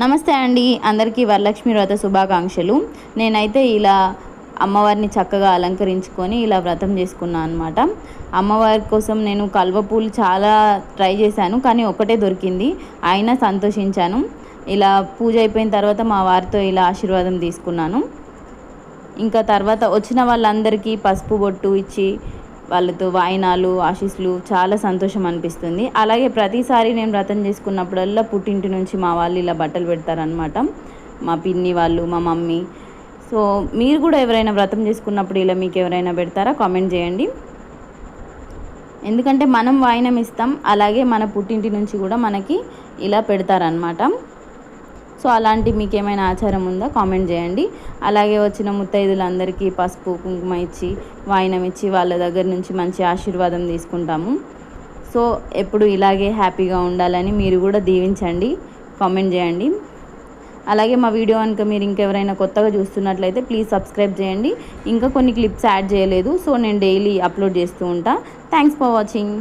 నమస్తే అండి. అందరికీ వరలక్ష్మి వ్రత శుభాకాంక్షలు. నేనైతే ఇలా అమ్మవారిని చక్కగా అలంకరించుకొని ఇలా వ్రతం చేసుకున్నాను అనమాట అమ్మవారి కోసం నేను కల్వ పూలు చాలా ట్రై చేశాను కానీ ఒకటే దొరికింది. అయినా సంతోషించాను. ఇలా పూజ అయిపోయిన తర్వాత మా వారితో ఇలా ఆశీర్వాదం తీసుకున్నాను. ఇంకా తర్వాత వచ్చిన వాళ్ళందరికీ పసుపు బొట్టు ఇచ్చి వాళ్ళతో వాయినాలు ఆశీస్సులు చాలా సంతోషం అనిపిస్తుంది. అలాగే ప్రతిసారి నేను వ్రతం చేసుకున్నప్పుడల్లా పుట్టింటి నుంచి మా వాళ్ళు ఇలా బట్టలు పెడతారనమాట మా పిన్ని వాళ్ళు మా మమ్మీ. సో మీరు కూడా ఎవరైనా వ్రతం చేసుకున్నప్పుడు ఇలా మీకు ఎవరైనా పెడతారా? కామెంట్ చేయండి. ఎందుకంటే మనం వాయినం ఇస్తాం అలాగే మన పుట్టింటి నుంచి కూడా మనకి ఇలా పెడతారనమాట సో అలాంటి మీకు ఏమైనా ఆచారం ఉందా? కామెంట్ చేయండి. అలాగే వచ్చిన ముత్తైదులందరికీ పసుపు కుంకుమ ఇచ్చి వాయినం ఇచ్చి వాళ్ళ దగ్గర నుంచి మంచి ఆశీర్వాదం తీసుకుంటాము. సో ఎప్పుడు ఇలాగే హ్యాపీగా ఉండాలని మీరు కూడా దీవించండి. కామెంట్ చేయండి. అలాగే మా వీడియో కనుక మీరు ఇంకెవరైనా కొత్తగా చూస్తున్నట్లయితే ప్లీజ్ సబ్స్క్రైబ్ చేయండి. ఇంకా కొన్ని క్లిప్స్ యాడ్ చేయలేదు. సో నేను డైలీ అప్లోడ్ చేస్తూ ఉంటా. Thanks for watching.